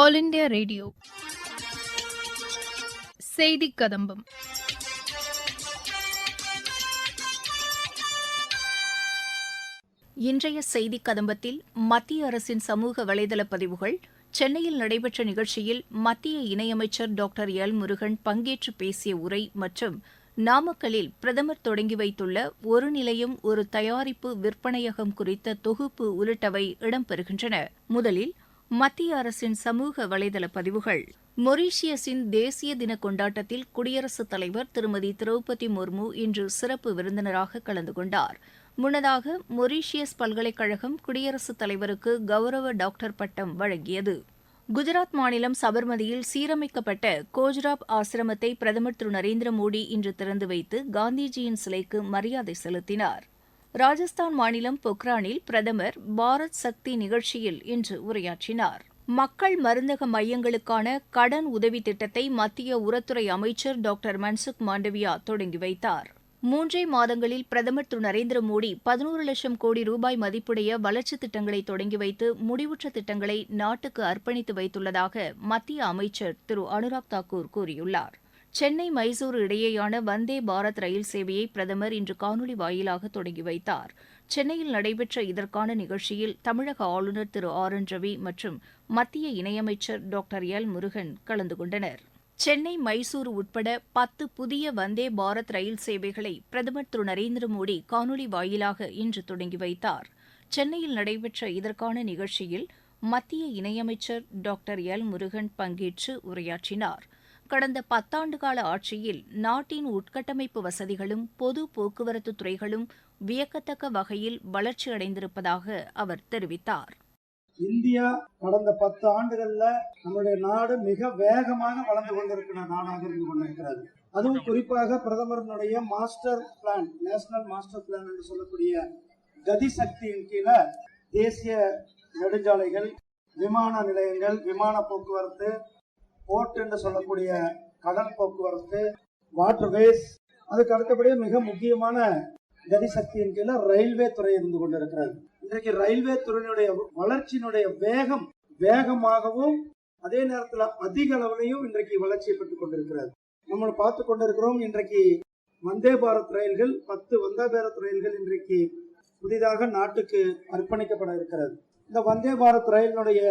All India radio செய்தி கதம்பம். இன்றைய செய்தி கதம்பத்தில் மத்திய அரசின் சமூக வலைதள பதிவுகள் சென்னையில் நடைபெற்ற நிகழ்ச்சியில் மத்திய இணையமைச்சர் டாக்டர் எல் முருகன் பங்கேற்று பேசிய உரை மற்றும் நாமக்கல்லில் பிரதமர் தொடங்கி வைத்துள்ள ஒரு நிலையம் ஒரு தயாரிப்பு விற்பனையகம் குறித்த தொகுப்பு உள்ளிட்டவை இடம்பெறுகின்றன. முதலில் மத்திய அரசின் சமூக வலைதள பதிவுகள். மொரீஷியஸின் தேசிய தின கொண்டாட்டத்தில் குடியரசுத் தலைவர் திருமதி திரௌபதி முர்மு இன்று சிறப்பு விருந்தினராக கலந்து கொண்டார். முன்னதாக மொரீஷியஸ் பல்கலைக்கழகம் குடியரசுத் தலைவருக்கு கௌரவ டாக்டர் பட்டம் வழங்கியது. குஜராத் மாநிலம் சபர்மதியில் சீரமைக்கப்பட்ட கோஜ்ராப் ஆசிரமத்தை பிரதமர் திரு நரேந்திர மோடி இன்று திறந்து வைத்து காந்திஜியின் சிலைக்கு மரியாதை செலுத்தினார். ராஜஸ்தான் மாநிலம் பொக்ரானில் பிரதமர் பாரத் சக்தி நிகழ்ச்சியில் இன்று உரையாற்றினார். மக்கள் மருந்தக மையங்களுக்கான கடன் உதவி திட்டத்தை மத்திய உரத்துறை அமைச்சர் டாக்டர் மன்சுக் மாண்டவியா தொடங்கி வைத்தார். மூன்றே மாதங்களில் பிரதமர் திரு. நரேந்திர மோடி பதினோரு லட்சம் கோடி ரூபாய் மதிப்புடைய வளர்ச்சித் திட்டங்களை தொடங்கி வைத்து முடிவுற்ற திட்டங்களை நாட்டுக்கு அர்ப்பணித்து வைத்துள்ளதாக மத்திய அமைச்சர் திரு. அனுராக் தாக்கூர் கூறியுள்ளார். சென்னை மைசூரு இடையேயான வந்தே பாரத் ரயில் சேவையை பிரதமர் இன்று காணொலி வாயிலாக தொடங்கி வைத்தார். சென்னையில் நடைபெற்ற இதற்கான நிகழ்ச்சியில் தமிழக ஆளுநர் திரு ஆர் என் ரவி மற்றும் மத்திய இணையமைச்சர் டாக்டர் எல் முருகன் கலந்து கொண்டனர். சென்னை மைசூரு உட்பட பத்து புதிய வந்தே பாரத் ரயில் சேவைகளை பிரதமர் திரு நரேந்திர மோடி காணொலி வாயிலாக இன்று தொடங்கி வைத்தார். சென்னையில் நடைபெற்ற இதற்கான நிகழ்ச்சியில் மத்திய இணையமைச்சர் டாக்டர் எல் முருகன் பங்கேற்று உரையாற்றினார். கடந்த பத்தாண்டு கால ஆட்சியில் நாட்டின் உட்கட்டமைப்பு வசதிகளும் பொது போக்குவரத்து துறைகளும் வியக்கத்தக்க வகையில் வளர்ச்சியடைந்திருப்பதாக அவர் தெரிவித்தார். இந்தியா கடந்த பத்து ஆண்டுகள்ல நம்முடைய நாடு மிக வேகமாக வளர்ந்து கொண்டிருக்கிற நாடாக இருந்து கொண்டிருக்கிறது. அதுவும் குறிப்பாக பிரதமரனுடைய master plan national master plan என்று சொல்லக்கூடிய கதி சக்தியின் கீழே தேசிய நெடுஞ்சாலைகள் விமான நிலையங்கள் விமான போக்குவரத்து போட் என்று சொல்லக்கூடிய கடல் போக்குவரத்து வாட்டர்வேஸ் அதுக்கு அடுத்தபடியே மிக முக்கியமான கதிசக்தியின் கீழே ரயில்வே துறை இருந்து கொண்டிருக்கிறது. இன்றைக்கு ரயில்வே துறையினுடைய வளர்ச்சியினுடைய வேகம் வேகமாகவும் அதே நேரத்தில் அதிக அளவிலையும் இன்றைக்கு வளர்ச்சி பெற்றுக் கொண்டிருக்கிறது. நம்ம பார்த்து கொண்டிருக்கிறோம் இன்றைக்கு வந்தே பாரத் ரயில்கள் பத்து வந்தே பாரத் ரயில்கள் இன்றைக்கு புதிதாக நாட்டுக்கு அர்ப்பணிக்கப்பட இருக்கிறது. இந்த வந்தே பாரத் ரயிலினுடைய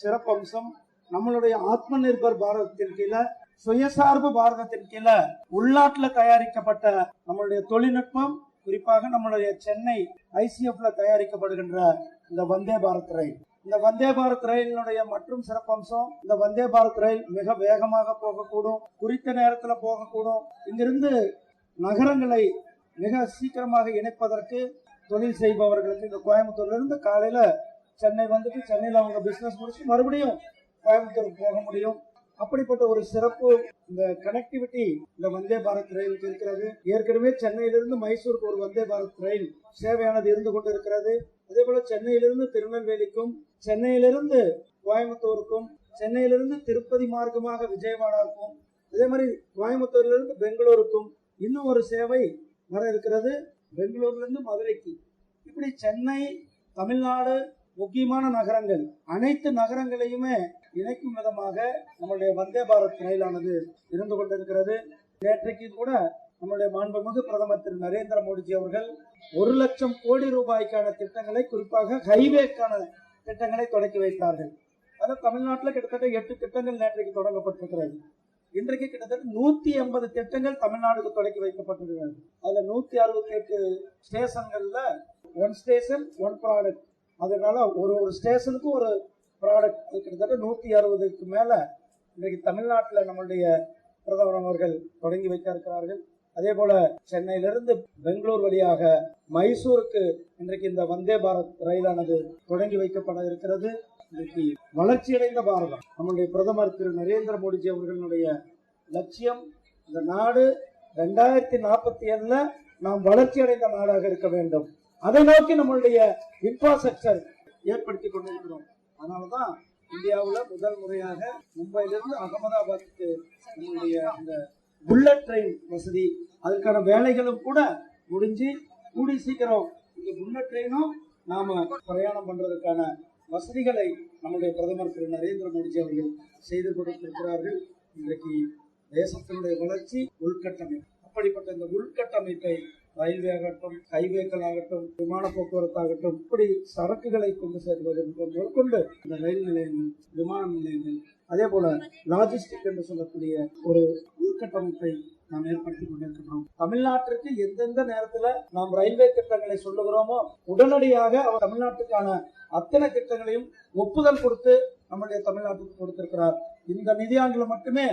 சிறப்பம்சம் நம்மளுடைய ஆத்ம நிர்பர் பாரதத்தின் கீழே சுயசார்பு பாரதத்தின் கீழே உள்நாட்டுல தயாரிக்கப்பட்ட நம்மளுடைய தொழில்நுட்பம் குறிப்பாக நம்மளுடைய சென்னை ஐசிஎஃப்ல தயாரிக்கப்படுகின்ற இந்த வந்தே பாரத் ரயில். இந்த வந்தே பாரத் ரயிலினுடைய மற்றும் சிறப்பம்சம் இந்த வந்தே பாரத் ரயில் மிக வேகமாக போகக்கூடும் குறித்த நேரத்துல போகக்கூடும். இங்கிருந்து நகரங்களை மிக சீக்கிரமாக இணைப்பதற்கு தொழில் செய்பவர்களுக்கு இந்த கோயம்புத்தூர்ல இருந்து காலையில சென்னை வந்துட்டு சென்னையில அவங்க பிசினஸ் முடிச்சு மறுபடியும் கோயம்புத்தூருக்கு போக முடியும். அப்படிப்பட்ட ஒரு சிறப்பு இந்த கனெக்டிவிட்டி இந்த வந்தே பாரத் ரயிலுக்கு இருக்கிறது. ஏற்கனவே சென்னையிலிருந்து மைசூருக்கு ஒரு வந்தே பாரத் ரயில் சேவையானது இருந்து கொண்டிருக்கிறது. அதே போல சென்னையிலிருந்து திருநெல்வேலிக்கும் சென்னையிலிருந்து கோயம்புத்தூருக்கும் சென்னையிலிருந்து திருப்பதி மார்க்கமாக விஜயவாடாவுக்கும் அதே மாதிரி கோயம்புத்தூர்லேருந்து பெங்களூருக்கும் இன்னும் ஒரு சேவை வர இருக்கிறது. பெங்களூர்லேருந்து மதுரைக்கு. இப்படி சென்னை தமிழ்நாடு முக்கியமான நகரங்கள் அனைத்து நகரங்களையுமே இணைக்கும் விதமாக நம்மளுடைய வந்தே பாரத் ரயிலானது இருந்து கொண்டிருக்கிறது. நேற்றைக்கு கூட நம்முடைய மாண்புமிகு பிரதமர் திரு நரேந்திர மோடிஜி அவர்கள் ஒரு லட்சம் கோடி ரூபாய்க்கான திட்டங்களை குறிப்பாக ஹைவேக்கான திட்டங்களை தொடக்கி வைத்தார்கள். அதாவது தமிழ்நாட்டில் கிட்டத்தட்ட எட்டு திட்டங்கள் நேற்றைக்கு தொடங்கப்பட்டிருக்கிறது. இன்றைக்கு கிட்டத்தட்ட நூத்தி எண்பது திட்டங்கள் தமிழ்நாடுக்கு தொடக்கி வைக்கப்பட்டிருக்கிறது. அதுல நூத்தி அறுபத்தி எட்டு ஸ்டேஷன்கள்ல ஒன் ஸ்டேஷன் ஒன் ப்ராடக்ட் அதனால ஒரு ஒரு ஸ்டேஷனுக்கும் ஒரு ப்ராடக்ட் அது கிட்டத்தட்ட நூத்தி அறுபதுக்கு மேல இன்றைக்கு தமிழ்நாட்டில் நம்மளுடைய பிரதமர் அவர்கள் தொடங்கி வைக்க இருக்கிறார்கள் அதே போல சென்னையிலிருந்து பெங்களூர் வழியாக மைசூருக்கு இன்றைக்கு இந்த வந்தே பாரத் ரயிலானது தொடங்கி வைக்கப்பட இருக்கிறது. இன்றைக்கு வளர்ச்சியடைந்த பாரதம். நம்முடைய பிரதமர் திரு நரேந்திர மோடிஜி அவர்களுடைய லட்சியம் இந்த நாடு ரெண்டாயிரத்தி நாற்பத்தி ஏழுல நாம் வளர்ச்சி அடைந்த நாடாக இருக்க வேண்டும். அதை நோக்கி நம்மளுடைய இன்ஃப்ராஸ்ட்ரக்சர் ஏற்படுத்தி கொண்டிருக்கிறோம். அதனாலதான் இந்தியாவில் முதல் முறையாக மும்பையிலிருந்து அகமதாபாத்துக்கு நம்முடைய அந்த புல்லட் ட்ரெயின் வசதி அதுக்கான வேலைகளும் கூட முடிஞ்சு கூடி சீக்கிரம் இந்த புல்லட் ட்ரெயினும் நாம பிரயாணம் பண்றதுக்கான வசதிகளை நம்முடைய பிரதமர் திரு. நரேந்திர மோடிஜி அவர்கள் செய்து கொடுத்திருக்கிறார்கள். இன்றைக்கு தேசத்தினுடைய வளர்ச்சி உள்கட்டமைப்பு. அப்படிப்பட்ட இந்த உள்கட்டமைப்பை ரயில்வே ஆகட்டும் ஹைவேக்கள் ஆகட்டும் விமான போக்குவரத்து ஆகட்டும் இப்படி சரக்குகளை கொண்டு சேர்வது முதற்கொண்டு இந்த ரயில் நிலையங்கள் விமான நிலையங்கள் அதே போல லாஜிஸ்டிக் என்று சொல்லக்கூடிய ஒரு உள்கட்டமைப்பை நாம் ஏற்படுத்தி கொண்டிருக்கிறோம் தமிழ்நாட்டிற்கு எந்தெந்த நேரத்துல நாம் ரயில்வே திட்டங்களை சொல்லுகிறோமோ உடனடியாக அவர் தமிழ்நாட்டுக்கான அத்தனை திட்டங்களையும் ஒப்புதல் கொடுத்து நம்முடைய தமிழ்நாட்டுக்கு கொடுத்திருக்கிறார். இந்த நிதியாண்டுல மட்டுமே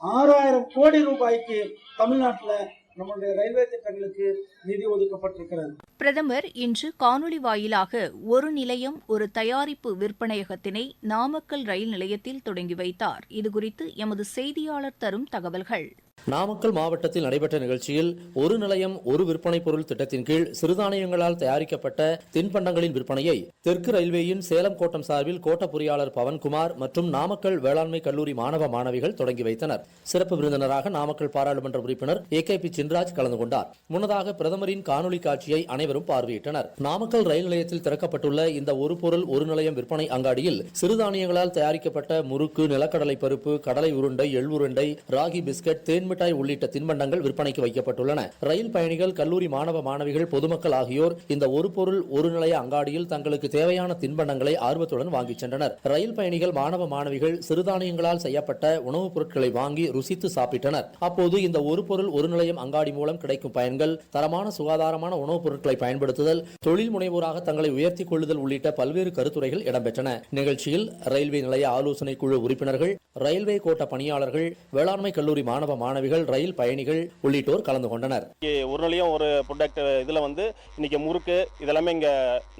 ஆறாயிரம் கோடி ரூபாய்க்கு தமிழ்நாட்டுல நம்முடைய ரயில்வே திட்டங்களுக்கு நிதி ஒதுக்கப்பட்டிருக்கிறது. பிரதமர் இன்று காணொலி வாயிலாக ஒரு நிலையம் ஒரு தயாரிப்பு விற்பனையகத்தினை நாமக்கல் ரயில் நிலையத்தில் தொடங்கி வைத்தார். இதுகுறித்து எமது செய்தியாளர் தரும் தகவல்கள். நாமக்கல் மாவட்டத்தில் நடைபெற்ற நிகழ்ச்சியில் ஒரு நிலையம் ஒரு விற்பனை பொருள் திட்டத்தின் கீழ் சிறுதானியங்களால் தயாரிக்கப்பட்ட தின்பண்டங்களின் விற்பனையை தெற்கு ரயில்வேயின் சேலம் கோட்டம் சார்பில் கோட்ட பொறியாளர் பவன்குமார் மற்றும் நாமக்கல் வேளாண்மை கல்லூரி மாணவ மாணவிகள் தொடங்கி வைத்தனர். சிறப்பு விருந்தினராக நாமக்கல் பாராளுமன்ற உறுப்பினர் ஏ கே பி சின்ராஜ் கலந்து கொண்டார். முன்னதாக பிரதமரின் காணொலி காட்சியை அனைவரும் பார்வையிட்டனர். நாமக்கல் ரயில் நிலையத்தில் திறக்கப்பட்டுள்ள இந்த ஒரு பொருள் ஒரு நிலையம் விற்பனை அங்காடியில் சிறுதானியங்களால் தயாரிக்கப்பட்ட முறுக்கு நிலக்கடலை பருப்பு கடலை உருண்டை எள் உருண்டை ராகி பிஸ்கட் தேன் மிட்டாய் உள்ளிட்ட தின்பண்டங்கள் விற்பனைக்கு வைக்கப்பட்டுள்ளன. ரயில் பயணிகள் கல்லூரி மாணவ மாணவிகள் பொதுமக்கள் ஆகியோர் இந்த ஒரு பொருள் ஒரு நிலைய அங்காடியில் தங்களுக்கு தேவையான தின்பண்டங்களை ஆர்வத்துடன் வாங்கிச் சென்றனர். ரயில் பயணிகள் மாணவ மாணவிகள் சிறுதானியங்களால் செய்யப்பட்ட உணவுப் பொருட்களை வாங்கி ருசித்து சாப்பிட்டனர். அப்போது இந்த ஒரு பொருள் ஒரு நிலையம் அங்காடி மூலம் கிடைக்கும் பயன்கள் தரமான சுகாதாரமான உணவுப் பொருட்களை பயன்படுத்துதல் தொழில் முனைவோராக தங்களை உயர்த்திக் கொள்ளுதல் உள்ளிட்ட பல்வேறு கருத்துரைகள் இடம்பெற்றன. நிகழ்ச்சியில் ரயில்வே நிலைய ஆலோசனை குழு உறுப்பினர்கள் ரயில்வே கோட்ட பணியாளர்கள் வேளாண்மை கல்லூரி மாணவ மாணவிகள் ரயில் பயணிகள் உள்ளிட்டோர் கலந்து கொண்டனர். இங்கே ஒரு நிலையம் ஒரு ப்ரொடக்ட் இதில் வந்து இன்னைக்கு முறுக்கு இதெல்லாமே இங்கே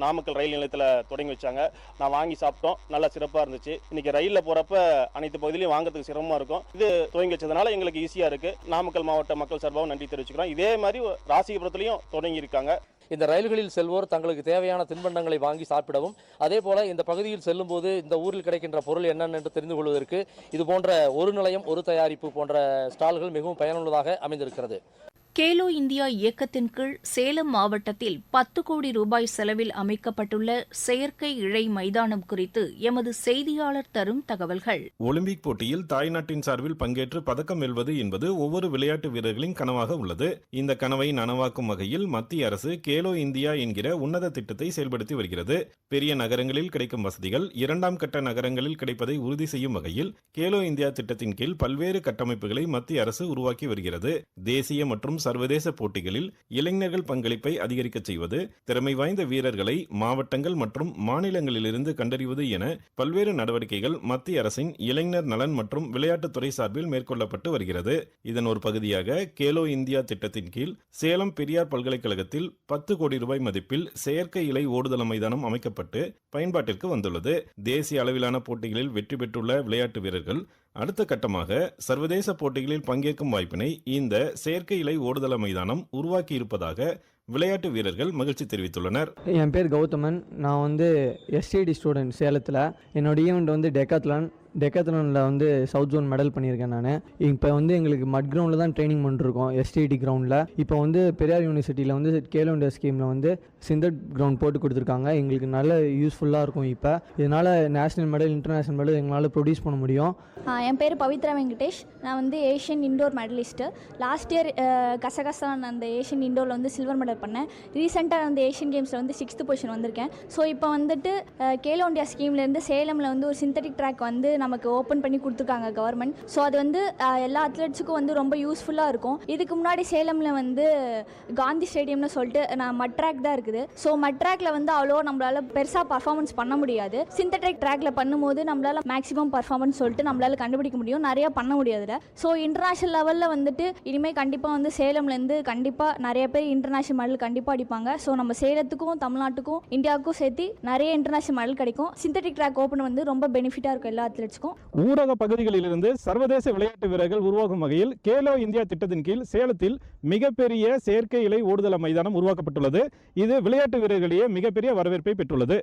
நாமக்கல் ரயில் நிலையத்தில் தொடங்கி வச்சாங்க. நான் வாங்கி சாப்பிட்டோம். நல்லா சிறப்பாக இருந்துச்சு. இன்னைக்கு ரயிலில் போகிறப்ப அனைத்து பகுதியிலையும் வாங்குறதுக்கு சிரமமாக இருக்கும். இது துவங்கி வச்சதுனால எங்களுக்கு ஈஸியாக இருக்குது நாமக்கல் மாவட்ட மக்கள் சார்பாகவும் நன்றி தெரிவிச்சுக்கிறோம். இதே மாதிரி ராசிபுரத்துலையும் தொடங்கி இருக்காங்க. இந்த ரயில்களில் செல்வோர் தங்களுக்கு தேவையான தின்பண்டங்களை வாங்கி சாப்பிடவும் அதே போல இந்த பகுதியில் செல்லும்போது இந்த ஊரில் கிடைக்கின்ற பொருள் என்னென்னு என்று தெரிந்து கொள்வதற்கு இது போன்ற ஒரு நிலையம் ஒரு தயாரிப்பு போன்ற ஸ்டால்கள் மிகவும் பயனுள்ளதாக அமைந்திருக்கிறது. கேலோ இந்தியா இயக்கத்தின் கீழ் சேலம் மாவட்டத்தில் பத்து கோடி ரூபாய் செலவில் அமைக்கப்பட்டுள்ள செயற்கை இழை மைதானம் குறித்து எமது செய்தியாளர் தரும் தகவல்கள். ஒலிம்பிக் போட்டியில் தாய்நாட்டின் சார்பில் பங்கேற்று பதக்கம் வெல்வது என்பது ஒவ்வொரு விளையாட்டு வீரர்களின் கனவாக உள்ளது. இந்த கனவை நனவாக்கும் வகையில் மத்திய அரசு கேலோ இந்தியா என்கிற உன்னத திட்டத்தை செயல்படுத்தி வருகிறது. பெரிய நகரங்களில் கிடைக்கும் வசதிகள் இரண்டாம் கட்ட நகரங்களில் கிடைப்பதை உறுதி செய்யும் வகையில் கேலோ இந்தியா திட்டத்தின் கீழ் பல்வேறு கட்டமைப்புகளை மத்திய அரசு உருவாக்கி வருகிறது. தேசிய மற்றும் சர்வதேச போட்டிகளில் இளைஞர்கள் பங்களிப்பை அதிகரிக்கச் செய்வது திறமை வாய்ந்த வீரர்களை மாவட்டங்கள் மற்றும் மாநிலங்களிலிருந்து கண்டறிவது என பல்வேறு நடவடிக்கைகள் மத்திய அரசின் இளைஞர் நலன் மற்றும் விளையாட்டுத்துறை சார்பில் மேற்கொள்ளப்பட்டு வருகிறது. இதன் ஒரு பகுதியாக கேலோ இந்தியா திட்டத்தின் கீழ் சேலம் பெரியார் பல்கலைக்கழகத்தில் பத்து கோடி ரூபாய் மதிப்பில் செயற்கை இலை ஓடுதள மைதானம் அமைக்கப்பட்டு பயன்பாட்டிற்கு வந்துள்ளது. தேசிய அளவிலான போட்டிகளில் வெற்றி பெற்றுள்ள விளையாட்டு வீரர்கள் அடுத்த கட்டமாக சர்வதேச போட்டிகளில் பங்கேற்கும் வாய்ப்பினை இந்த செயற்கை இலை ஓடுதள மைதானம் உருவாக்கி இருப்பதாக விளையாட்டு வீரர்கள் மகிழ்ச்சி தெரிவித்துள்ளனர். என் பேர் கௌதமன். நான் வந்து எஸ்டிடி ஸ்டூடெண்ட் சேலத்தில். என்னோட ஈவெண்ட் வந்து டெக்காத்லான் டெக்காத்லானில் வந்து சவுத் ஜோன் மெடல் பண்ணியிருக்கேன் நான். இப்போ வந்து எங்களுக்கு மட் கிரவுண்டில் தான் ட்ரைனிங் பண்ணிருக்கோம் எஸ்டிடி கிரவுண்டில். இப்போ வந்து பெரியார் யூனிவர்சிட்டியில் வந்து கேலோ இண்டியா ஸ்கீமில் வந்து சிந்தட் கிரவுண்ட் போட்டு கொடுத்துருக்காங்க. எங்களுக்கு நல்ல யூஸ்ஃபுல்லாக இருக்கும் இப்போ. இதனால் நேஷனல் மெடல் இன்டர்நேஷனல் மெடல் எங்களால் ப்ரொடியூஸ் பண்ண முடியும். என் பேர் பவித்ரா வெங்கடேஷ். நான் வந்து Asian indoor medallist. Last year Kazakhstan அந்த ஏஷியன் இண்டோரில் வந்து சில்வர் மெடல் பண்ணேன். ரீசெண்டாக வந்து ஏஷியன் கேம்ஸில் வந்து சிக்ஸ்த்து பொசிஷன் வந்திருக்கேன். ஸோ இப்போ வந்துட்டு கேலோ இண்டியா ஸ்கீம்லேருந்து சேலமில் வந்து ஒரு சிந்தட்டிக் ட்ராக் வந்து நமக்கு ஓப்பன் பண்ணி கொடுத்துருக்காங்க கவர்மெண்ட் ஸோ அது வந்து எல்லா அத்லெட்ஸுக்கும் வந்து ரொம்ப யூஸ்ஃபுல்லாக இருக்கும். இதுக்கு முன்னாடி சேலமில் வந்து காந்தி ஸ்டேடியம்னு சொல்லிட்டு நான் மட்ராக் தான் இருக்குது. ஸோ மட்ராக்ல வந்து அவ்வளோ நம்மளால பெருசாக பர்ஃபார்மன்ஸ் பண்ண முடியாது. சிந்தட்டிக் ட்ராக்ல பண்ணும்போது நம்மளால மேக்ஸிமம் பர்ஃபார்மன்ஸ் சொல்லிட்டு நம்மளால கண்டுபிடிக்க முடியும். நிறைய பண்ண முடியாதுல ஸோ இன்டர்நேஷனல் லெவலில் வந்துட்டு இனிமேல் கண்டிப்பாக வந்து சேலம்லேருந்து கண்டிப்பாக நிறைய பேர் இன்டர்நேஷனல் மெடல் கண்டிப்பாக அடிப்பாங்க. ஸோ நம்ம சேலத்துக்கும் தமிழ்நாட்டுக்கும் இந்தியாவுக்கும் சேர்த்து நிறைய இன்டர்நேஷனல் மெடல் கிடைக்கும். சிந்தட்டிக் ட்ராக் ஓப்பன் வந்து ரொம்ப பெனிஃபிட்டாக இருக்கும் எல்லா அத்லெட்ஸ்க்கும் ஊரக பகுதிகளிலிருந்து சர்வதேச விளையாட்டு வீரர்கள் உருவாகும் வகையில் கேலோ இந்தியா திட்டத்தின் கீழ் சேலத்தில் மிகப்பெரிய செயற்கை இலை ஓடுதள மைதானம் உருவாக்கப்பட்டுள்ளது. இது விளையாட்டு வீரர்களிடையே மிகப்பெரிய வரவேற்பை பெற்றுள்ளது.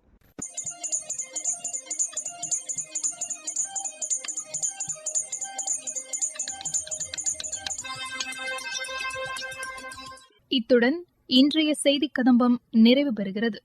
இத்துடன் இன்றைய செய்திக் கதம்பம் நிறைவு பெறுகிறது.